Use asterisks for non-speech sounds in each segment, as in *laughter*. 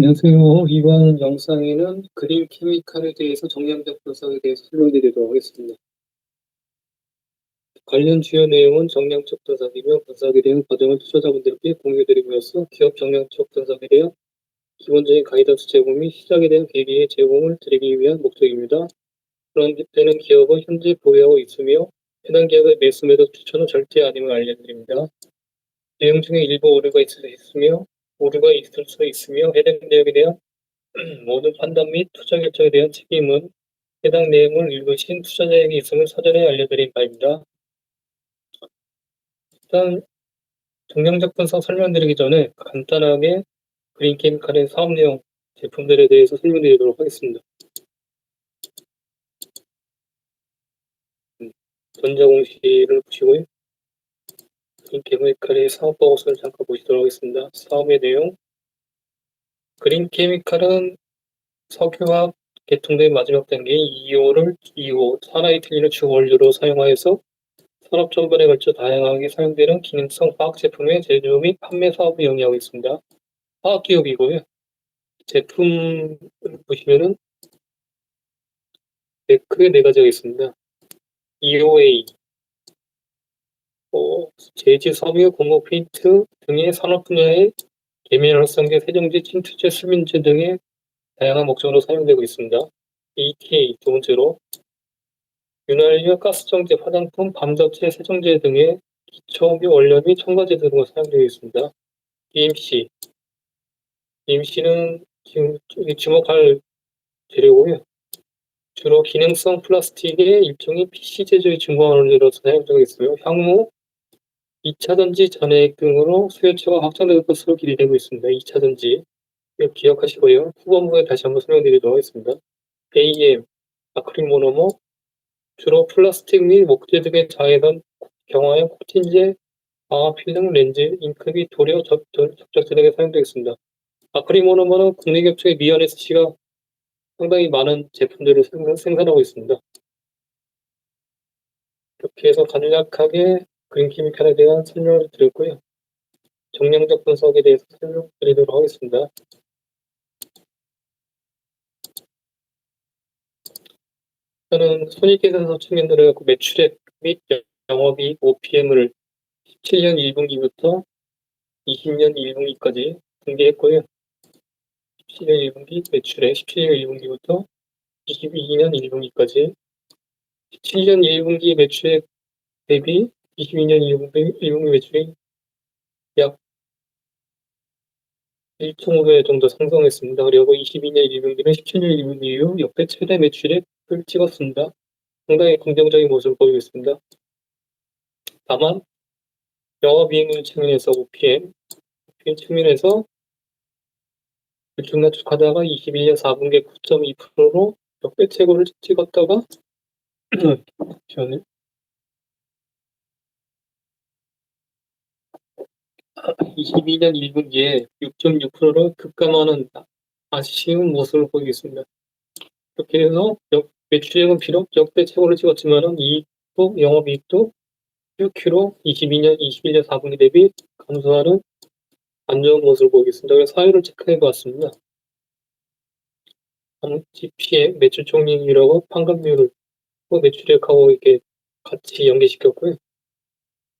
안녕하세요. 이번 영상에는 그린 케미칼에 대해서 정량적 분석에 대해서 설명드리도록 하겠습니다. 관련 주요 내용은 정량적 분석이며 분석에 대한 과정을 투자자분들께 공유드리면서 기업 정량적 분석에 대한 기본적인 가이던스 제공 및 시작에 대한 계기의 제공을 드리기 위한 목적입니다. 그런 때는 기업은 현재 보유하고 있으며 해당 기업의 매수 매도 추천은 절대 아님을 알려드립니다. 내용 중에 일부 오류가 있으며 오류가 있을 수 있으며 해당 내용에 대한 *clears throat* 모든 판단 및 투자 결정에 대한 책임은 해당 내용을 읽으신 투자자에게 있음을 사전에 알려드린 바입니다. 일단 정량적 분석 설명드리기 전에 간단하게 그린케미칼의 사업 내용 제품들에 대해서 설명드리도록 하겠습니다. 음, 전자공시를 보시고요. 그린케미칼의 사업 보고서를 잠깐 보시도록 하겠습니다. 사업의 내용 그린 케미칼은 석유화학 개통된 마지막 단계 2호를 2호 산화이틀린을 주 원료로 사용하여서 산업 전반에 걸쳐 다양하게 사용되는 기능성 화학 제품의 제조 및 판매 사업을 영위하고 있습니다. 화학 기업이고요. 제품 보시면은 네, 크게 네 가지가 있습니다. EOA, 어, 제지 섬유 공업 페인트 등의 산업 분야의 계면 활성제, 세정제, 침투제, 수민제 등의 다양한 목적으로 사용되고 있습니다. ETA 두 번째로 윤활유, 가스정제, 화장품, 밤접체, 세정제 등의 기초bio 원료 및 첨가제 등으로 사용되고 있습니다. BMC BMC는 지금 주목할 재료고요. 주로 기능성 플라스틱의 일종의 PC 제조의 증거 원료로서 사용되고 있으며 향후 2차 전지 전해액 등으로 수요처가 확장될 것으로 기대되고 있습니다. 2차 전지 기억하시고요. 후반부에 다시 한번 설명드리도록 하겠습니다. AEM, 아크릴 모노머, 주로 플라스틱 및 목재 등의 자외선 경화형 코팅제, 방화 필름 렌즈, 잉크비, 도료, 접착제 등에 사용되겠습니다. 아크릴 모노머는 국내 격초의 미연 SC가 상당히 많은 제품들을 생산하고 있습니다. 이렇게 해서 간략하게 그린케미칼에 대한 설명을 드렸고요. 정량적 분석에 대해서 설명드리도록 하겠습니다. 저는 손익계산서 측면으로 해갖고 매출액 및 영업이익 OPM을 17년 1분기부터 20년 1분기까지 공개했고요. 17년 1분기 매출액 17년 1분기부터 22년 1분기까지 17년 1분기 매출액 대비 22년 1분기, 1분기 매출이 약 1.5배 정도 상승했습니다. 그리고 22년 1분기는 17년 1분기 이후 역대 최대 매출액 을 찍었습니다. 상당히 긍정적인 모습을 보이고 있습니다. 다만 영업이익률 측면에서 OPM, OPM 측면에서 중간축하다가 21년 4분기 9.2%로 역대 최고를 찍었다가 *clears throat* 22년 1분기에 6.6%로 급감하는 아쉬운 모습을 보이고 있습니다. 이렇게 해서 매출액은 비록 역대 최고를 찍었지만은 이익도 영업이익도 QQ로 22년, 21년 4분기 대비 감소하는 안 좋은 모습을 보겠습니다. 그래서 사유를 체크해 봤습니다. GP의 매출 총리율하고 판관비율을 매출액하고 이렇게 같이 연계시켰고요.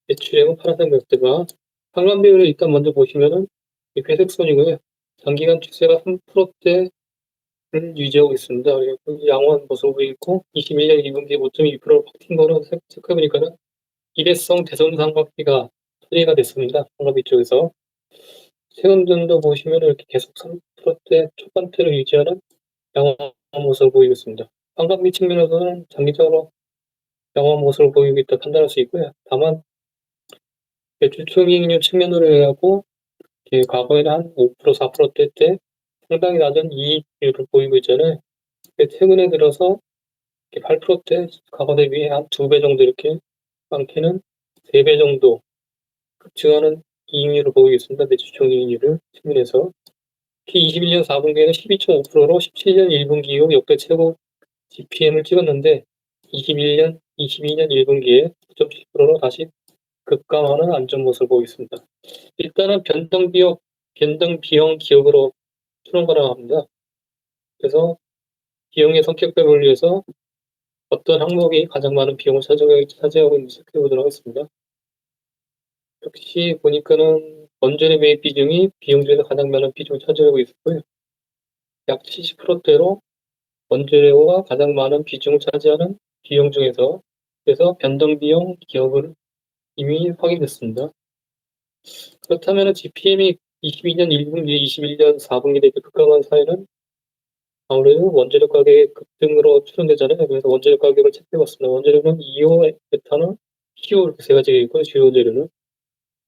매출액은 파란색 몇대가 판관비율을 일단 먼저 보시면은 회색선이고요. 장기간 추세가 3%대 유지하고 있습니다. 그리고 양호한 모습을 있고 21년 2분기 5.2%로 바뀐 거는 체크해보니까는 일회성 대손상 바퀴가 처리가 됐습니다. 상업이 쪽에서 최근도 보시면 이렇게 계속 3%대 초반대로 유지하는 양호한 모습을 보이고 있습니다. 환갑비 측면에서는 장기적으로 양호한 모습을 보이고 있다 판단할 수 있고요. 다만 매출 총이익률 측면으로 해갖고 과거에는 한 5% 4%대 때 상당히 낮은 이익률을 보이고 있잖아요. 최근에 들어서 8%대 과거 대비 한 두 배 정도 이렇게 많게는 세 배 정도 급증하는 이익률을 보이고 있습니다. 매출총 이익률을 측면에서 특히 21년 4분기에는 12.5%로 17년 1분기 이후 역대 최고 GPM을 찍었는데 21년, 22년 1분기에 9.7%로 다시 급감하는 안전 모습을 보이고 있습니다. 일단은 변동 비용, 변동 비용 기업으로 추론 가능합니다. 그래서 비용의 성격배분을 위해서 어떤 항목이 가장 많은 비용을 차지하고 있는지 체크해 보도록 하겠습니다. 역시 보니까는 원전의 매입 비중이 비용 중에서 가장 많은 비중을 차지하고 있었고요. 약 70%대로 원재료가 가장 많은 비중을 차지하는 비용 중에서 그래서 변동 비용 기업은 이미 확인됐습니다. 그렇다면 GPM이 22년 1분기, 21년 4분기 대비 급감한 사회는 아무래도 원재료 가격의 급등으로 추정되잖아요. 그래서 원재료 가격을 체크해봤습니다. 원재료는 2호 에탄올, PO 이렇게 세 가지가 있고 주요 원재료는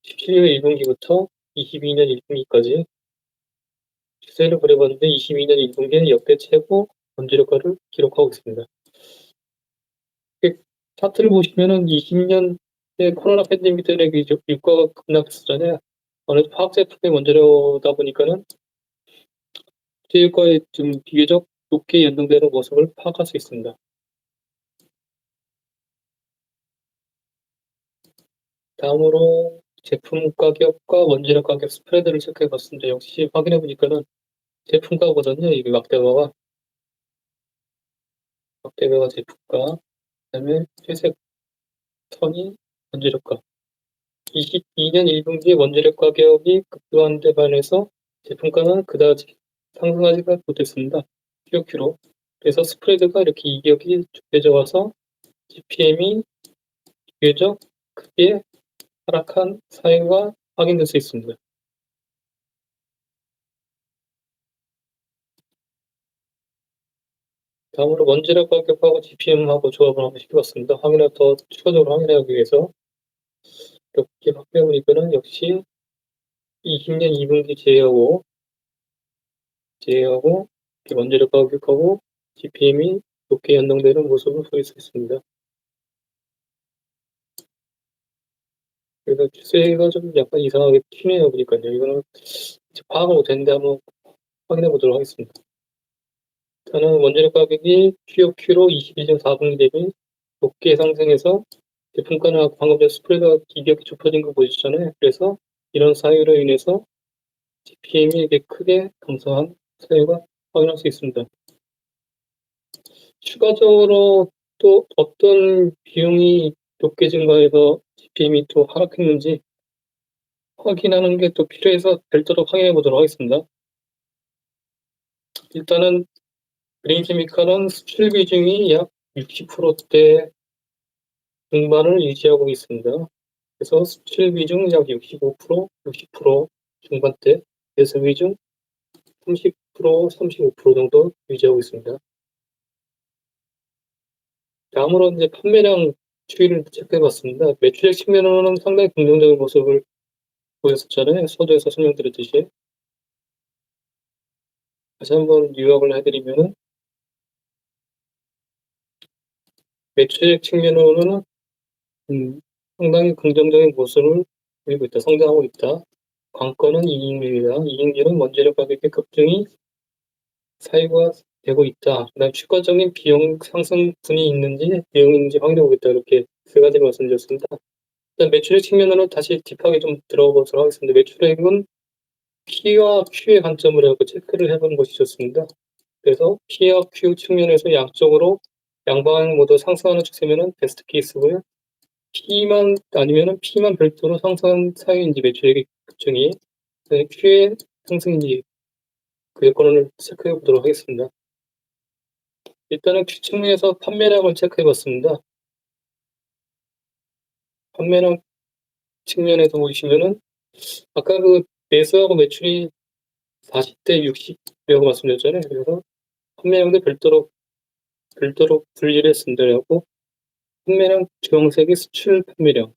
17년 1분기부터 22년 1분기까지 추세를 그려봤는데 22년 1분기에 역대 최고 원재료가를 기록하고 있습니다. 차트를 보시면은 20년 에 코로나 팬데믹 때문에 유가가 급락했었잖아요. 어느 화학 제품의 원재료다 보니까는 국제유가에 좀 비교적 높게 연동되는 모습을 파악할 수 있습니다. 다음으로 제품 가격과 원재료 가격 스프레드를 체크해 봤습니다. 역시 확인해 보니까는 제품가보다는 이 막대가가 막대가가 제품가 그다음에 회색 선이 원재료가 22년 1분기 원재료 가격이 급등한 데 반해서 제품가는 그다지 상승하지가 못했습니다. QQ로. 그래서 스프레드가 이렇게 이격이 좁혀져 와서 GPM이 비교적 크게 하락한 사회가 확인될 수 있습니다. 다음으로 원재료 가격하고 GPM하고 조합을 한번 시켜봤습니다. 확인을 더 추가적으로 확인하기 위해서 이렇게 확인해보니까는 역시 20년 2분기 제외하고 제외하고 원재료 가격하고 GPM이 높게 연동되는 모습을 있습니다. 그래서 추세가 좀 약간 이상하게 튀네요 보니까요. 이거는 파악을 못했는데 한번 확인해 보도록 하겠습니다. 저는 원재료 가격이 QOQ로 21년 4분기 대비 높게 상승해서 제품가나 전 스프레드가 기격이 좁혀진 거 보이시잖아요. 그래서 이런 사유로 인해서 GPM이 이렇게 크게 감소한 사유가 확인할 수 있습니다. 추가적으로 또 어떤 비용이 높게 증가해서 GPM이 또 하락했는지 확인하는 게 또 필요해서 별도로 확인해 보도록 하겠습니다. 일단은 그린 케미칼은 수출 비중이 약 60%대 중반을 유지하고 있습니다. 그래서 수출 비 중 약 65%, 60% 중반대, 대수 비중 30%, 35% 정도 유지하고 있습니다. 다음으로 이제 판매량 추이를 체크해 봤습니다. 매출액 측면으로는 상당히 긍정적인 모습을 보였었잖아요. 서두에서 설명드렸듯이. 다시 한번 요약을 해드리면은 매출액 측면으로는 음, 상당히 긍정적인 모습을 보이고 있다. 성장하고 있다. 관건은 이익률이다. 이익률은 원재료 가격의 급등이 사유가 되고 있다. 그다음 추가적인 비용 상승분이 있는지 비용이 있는지 확인해 보겠다. 이렇게 세 가지 말씀드렸습니다. 일단 매출액 측면으로 다시 딥하게 좀 들어보도록 하겠습니다. 매출액은 P와 Q의 관점을 해서 체크를 해보는 것이 좋습니다. 그래서 P와 Q 측면에서 양쪽으로 양방 모두 상승하는 추세면은 베스트 케이스고요. P만 아니면은 P만 별도로 상승한 사유인지 매출액의 급증이 Q의 상승인지 그 여건을 체크해 보도록 하겠습니다. 일단은 Q 측면에서 판매량을 체크해 봤습니다. 판매량 측면에서 보시면은 아까 그 매수하고 매출이 40대 60이라고 말씀드렸잖아요. 그래서 판매량도 별도로 별도로 분리를 했습니다. 판매량 주황색이 수출 판매량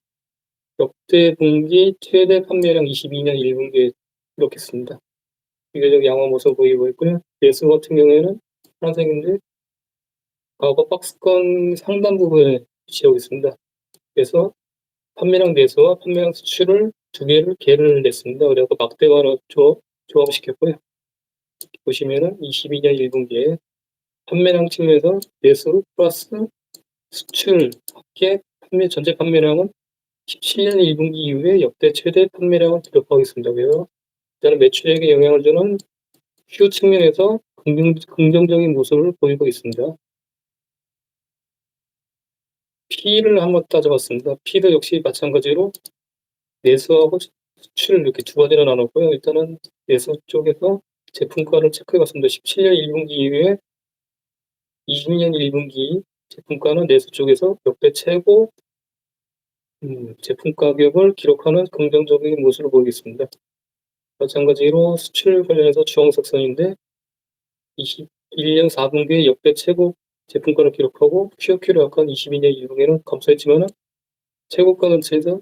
역대 분기 최대 판매량 22년 1분기에 기록했습니다. 비교적 양호 모습 보이고 있고요. 예수 같은 경우에는 파란색인데 과거 박스권 상단 부분에 위치하고 있습니다. 그래서 판매량 내수와 판매량 수출을 두 개를 개를 냈습니다. 그래서 막대가로 조, 조합시켰고요. 보시면은 22년 1분기에 판매량 측면에서 내수 플러스 수출 합계 판매 전체 판매량은 17년 1분기 이후에 역대 최대 판매량을 기록하고 있습니다. 일단은 매출액에 영향을 주는 Q 측면에서 긍정, 긍정 적인 모습을 보이고 있습니다. P를 한번 따져봤습니다. P도 역시 마찬가지로 내수하고 수출을 이렇게 두 가지로 나눴고요. 일단은 내수 쪽에서 제품가를 체크해봤습니다. 17년 1분기 이후에 20년 1분기 제품가는 내수 쪽에서 역대 최고 음, 제품 가격을 기록하는 긍정적인 모습을 보이겠습니다. 마찬가지로 수출 관련해서 주황색 선인데 21년 4분기에 역대 최고 제품가를 기록하고 QOQ를 약한 22년 2분기에는 감소했지만 최고가 근처에서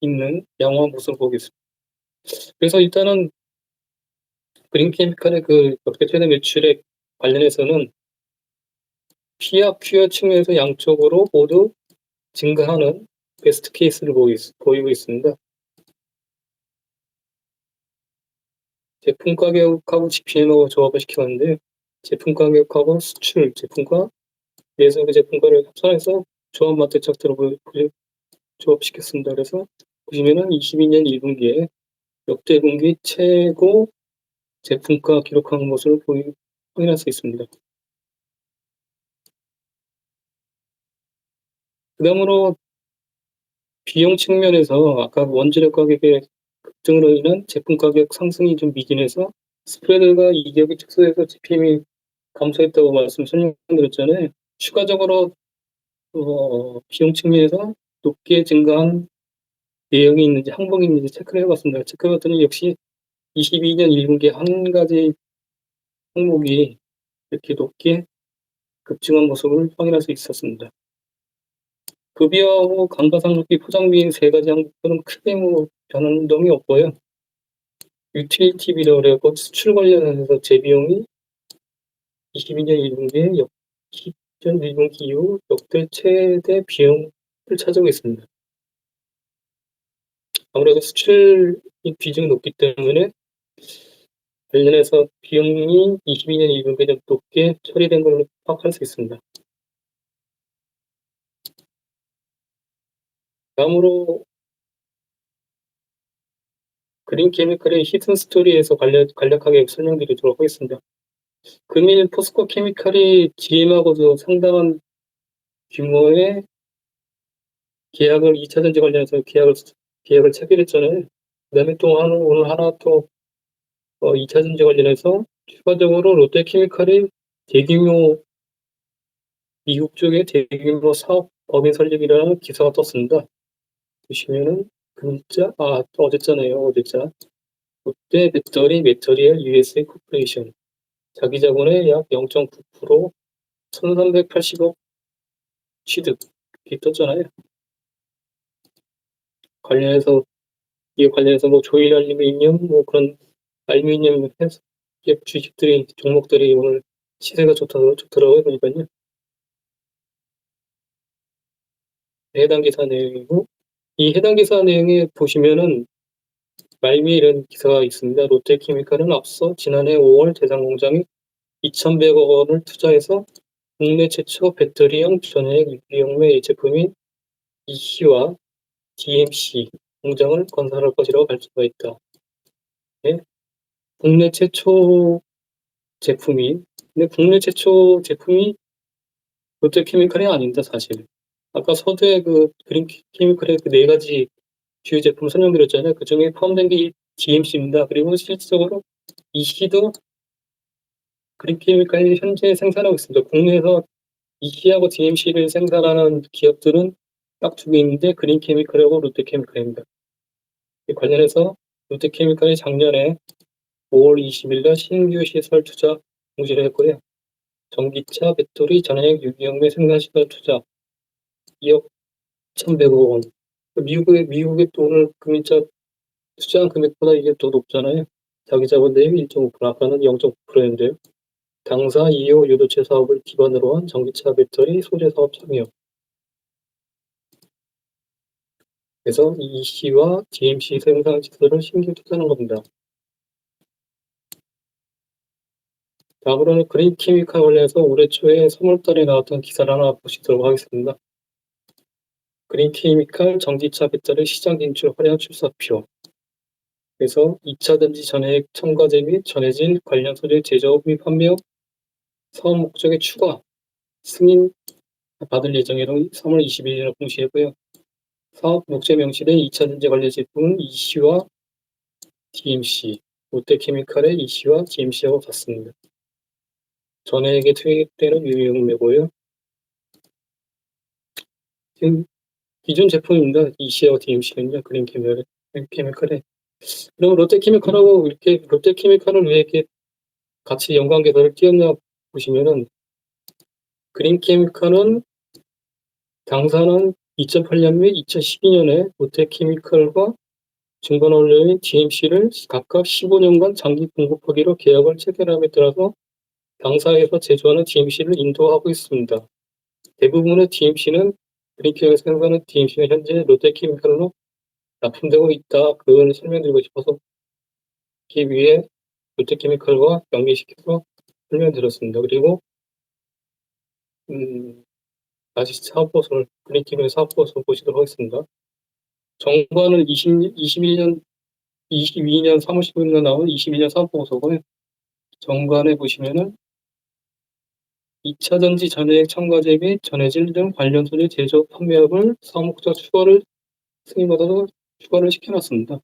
있는 양호한 모습을 보겠습니다. 그래서 일단은 그린 케미칼의 그 역대 최대 매출액 관련해서는 P와 Q와 측면에서 양쪽으로 모두 증가하는 베스트 케이스를 보이고 있습니다. 제품 가격하고 GPM하고 조합을 시켰는데 제품 가격하고 수출 제품과 내수의 제품과를 합산해서 조합 마트착들로 조합시켰습니다. 그래서 보시면은 22년 1분기에 역대 분기 최고 제품가 기록한 것을 확인할 수 있습니다. 그 다음으로 비용 측면에서 아까 원재료 가격의 급등으로 인한 제품 가격 상승이 좀 미진해서 스프레드가 이격이 축소해서 GPM이 감소했다고 말씀 설명드렸잖아요. 추가적으로 어, 비용 측면에서 높게 증가한 내용이 있는지 항목이 있는지 체크를 해봤습니다. 체크해봤더니 역시 22년 1분기 한 가지 항목이 이렇게 높게 급증한 모습을 확인할 수 있었습니다. 급여하고 감가 상각비 포장비인 세 가지 항목들은 크게 뭐 변동이 없고요. 유틸리티 비라고 그래갖고 수출 관련해서 재비용이 22년 1분기에 역, 10년 1분기 이후 역대 최대 비용을 차지하고 있습니다. 아무래도 수출 비중이 높기 때문에 관련해서 비용이 22년 1분기에 좀 높게 처리된 걸로 파악할 수 있습니다. 다음으로 그린 케미칼의 히든 스토리에서 간략, 간략하게 설명드리도록 하겠습니다. 금일 포스코 케미칼이 GM하고도 상당한 규모의 계약을 2차 전지 관련해서 계약을 계약을 체결했잖아요. 그다음에 또 하나, 오늘 하나 또 어, 2차 전지 관련해서 추가적으로 롯데케미칼이 대규모 미국 쪽에 대규모 사업 법인 설립이라는 기사가 떴습니다. 보시면은 글자 아 어제잖아요 어제자 롯데 배터리 메터리얼 USA 코퍼레이션 자기 자본의 약 0.9% 1380억 취득 이렇게 떴잖아요. 관련해서 이 관련해서 뭐 조일 알루미늄 뭐 그런 알루미늄 주식들이 종목들이 오늘 시세가 좋다고 좋더라고요 보니까요. 해당 기사 내용이고 이 해당 기사 내용에 보시면은 말미 이런 기사가 있습니다. 롯데케미칼은 앞서 지난해 5월 대상 공장이 2,100억 원을 투자해서 국내 최초 배터리형 전액 유기용매 제품인 EC와 DMC 공장을 건설할 것이라고 발표가 있다. 네? 국내 최초 제품이 근데 국내 최초 제품이 롯데케미칼이 아닌다 사실. 아까 서두에 그 그린 케미칼의 그네 가지 주요 제품 설명드렸잖아요. 그 중에 포함된 게 DMC입니다. 그리고 실질적으로 이 시도 그린 케미칼이 현재 생산하고 있습니다. 국내에서 이시하고 DMC를 생산하는 기업들은 딱 두 개 있는데 그린 케미칼하고 롯데 케미칼입니다. 관련해서 롯데 케미칼이 작년에 5월 20일 날 신규 시설 투자 공지를 했고요. 전기차 배터리 전액 유기용매 생산 시설 투자 2억 1,100억 원. 미국의 미국의 돈을 금융자 투자한 금액보다 이게 더 높잖아요. 자기 자본 대비 1.5% 아까는 0.9%인데요. 당사 2호 유도체 사업을 기반으로 한 전기차 배터리 소재 사업 참여. 그래서 EC와 DMC 생산 시설을 신규 투자하는 겁니다. 다음으로는 그린 케미칼 관련해서 올해 초에 3월달에 나왔던 기사를 하나 보시도록 하겠습니다. 그린 케미칼 전기차 배터리 시장 진출 화려한 출사표. 그래서 2차 든지 전액 첨가제 및 전해질 관련 소재 제조업 및 판매업 사업 목적의 추가 승인 받을 예정으로 3월 21일에 공시했고요. 사업 목적 명시된 2차 든지 관련 제품은 EC와 DMC, 롯데케미칼의 EC와 DMC하고 같습니다. 전액에 투입되는 유형매고요. 지금 기존 제품입니다. EC와 DMC는요. 그린 케미칼의 케미칼의 그럼 롯데케미칼하고 이렇게 롯데케미칼은 왜 이렇게 같이 연관계사를 띄었냐 보시면은 그린 케미칼은 당사는 2008년 및 2012년에 롯데케미칼과 중간원료인 DMC를 각각 15년간 장기 공급하기로 계약을 체결함에 따라서 당사에서 제조하는 DMC를 인도하고 있습니다. 대부분의 DMC는 그린케미칼 생산하는 DMC는 현재 롯데케미칼로 납품되고 있다. 그걸 설명드리고 싶어서 기 위해 롯데케미칼과 연계시켜서 설명드렸습니다. 그리고 음, 다시 사업보고서를 그린케미칼 사업보고서 보시도록 하겠습니다. 정관은 20, 21년 22년 3월 15일 나온 22년 사업보고서고요. 정관에 보시면은 2차 전지 전액 첨가제 및 전해질 등 관련 소재 제조 판매업을 사업목적 추가를 승인받아서 추가를 시켜놨습니다.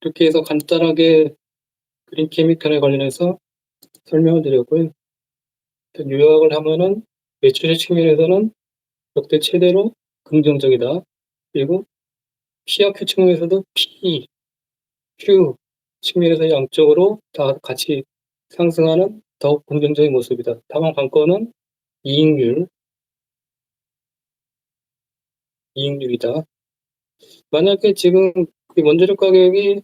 이렇게 해서 간단하게 그린 케미칼에 관련해서 설명을 드렸고요. 요약을 하면은 매출의 측면에서는 역대 최대로 긍정적이다. 그리고 P와 Q 측면에서도 P, Q 측면에서 양쪽으로 다 같이 상승하는 더욱 긍정적인 모습이다. 다만 관건은 이익률, 이익률이다. 만약에 지금 그 원재료 가격이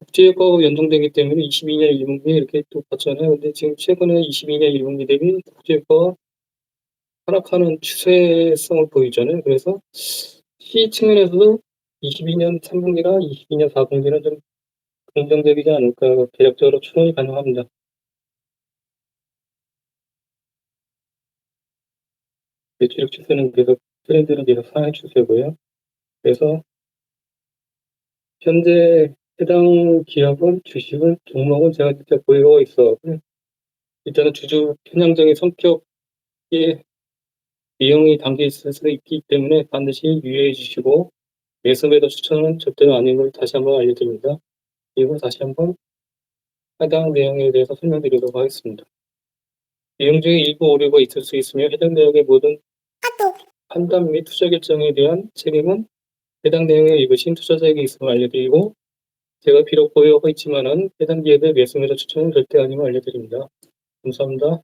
국제유가하고 연동되기 때문에 22년 1분기에 이렇게 또 봤잖아요. 근데 지금 최근에 22년 1분기 대비 국제유가가 하락하는 추세성을 보이잖아요. 그래서 C 측면에서도 22년 3분기나 22년 4분기는 좀 긍정적이지 않을까 대략적으로 추론이 가능합니다. 매출액 추세는 계속 트렌드는 계속 상향 추세고요. 그래서 현재 해당 기업은 주식은 종목은 제가 직접 보유하고 있어. 일단은 주주 편향적인 성격의 내용이 담겨 있을 수 있기 때문에 반드시 유의해 주시고 매수 매도 추천은 절대로 아닌 걸 다시 한번 알려드립니다. 그리고 다시 한번 해당 내용에 대해서 설명드리도록 하겠습니다. 내용 중에 일부 오류가 있을 수 있으며 해당 내용의 모든 판단 및 투자 결정에 대한 책임은 해당 내용을 읽으신 투자자에게 있음을 알려드리고 제가 비록 보유하고 있지만은 해당 기업의 매수 매도 추천은 절대 아님을 알려드립니다. 감사합니다.